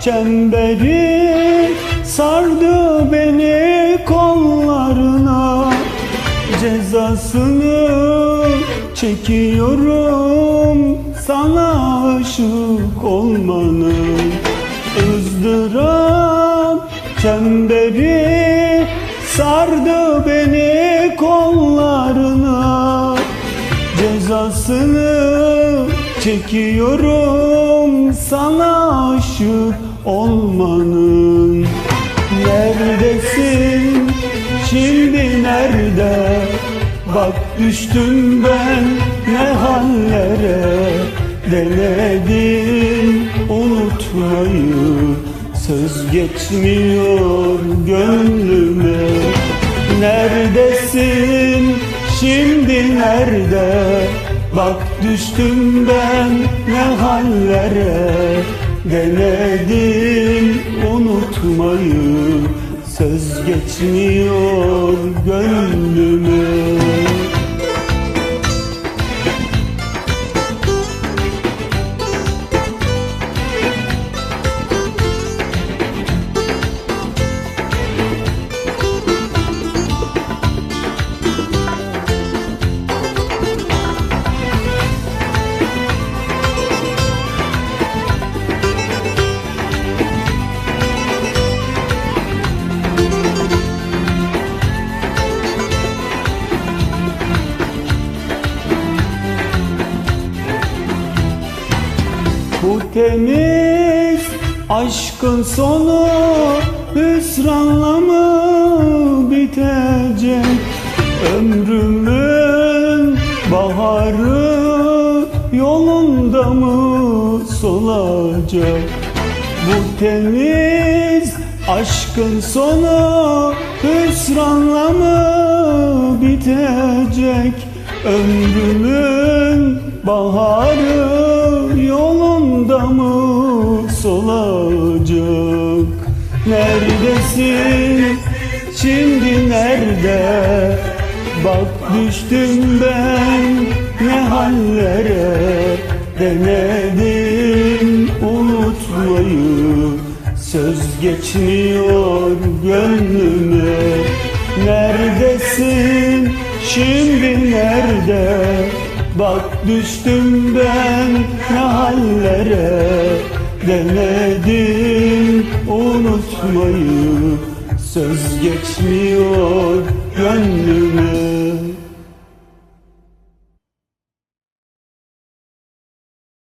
çemberi sardı beni kollarına. Cezasını çekiyorum sana aşık olmanın ızdırap çemberi sardı beni kollarına. Cezasını çekiyorum sana aşık olmanın. Neredesin? Şimdi nerede? Bak düştüm ben ne hallere. Denedim unutmayı. Söz geçmiyor gönlüme. Neredesin? Şimdi nerede Bak düştüm ben ne hallere Denedim unutmayı. Söz geçmiyor gönlüme temiz aşkın sonu hüsranla mı bitecek? Ömrümün baharı yolunda mı solacak? Bu temiz aşkın sonu hüsranla mı bitecek? Ömrümün baharı Neredesin? Şimdi nerede? Bak düştüm ben ne hallere. Denedim unutmayı. Söz geçmiyor gönlüme. Neredesin? Şimdi nerede? Bak düştüm ben ne hallere. Denedim unutmayı Söz geçmiyor gönlüme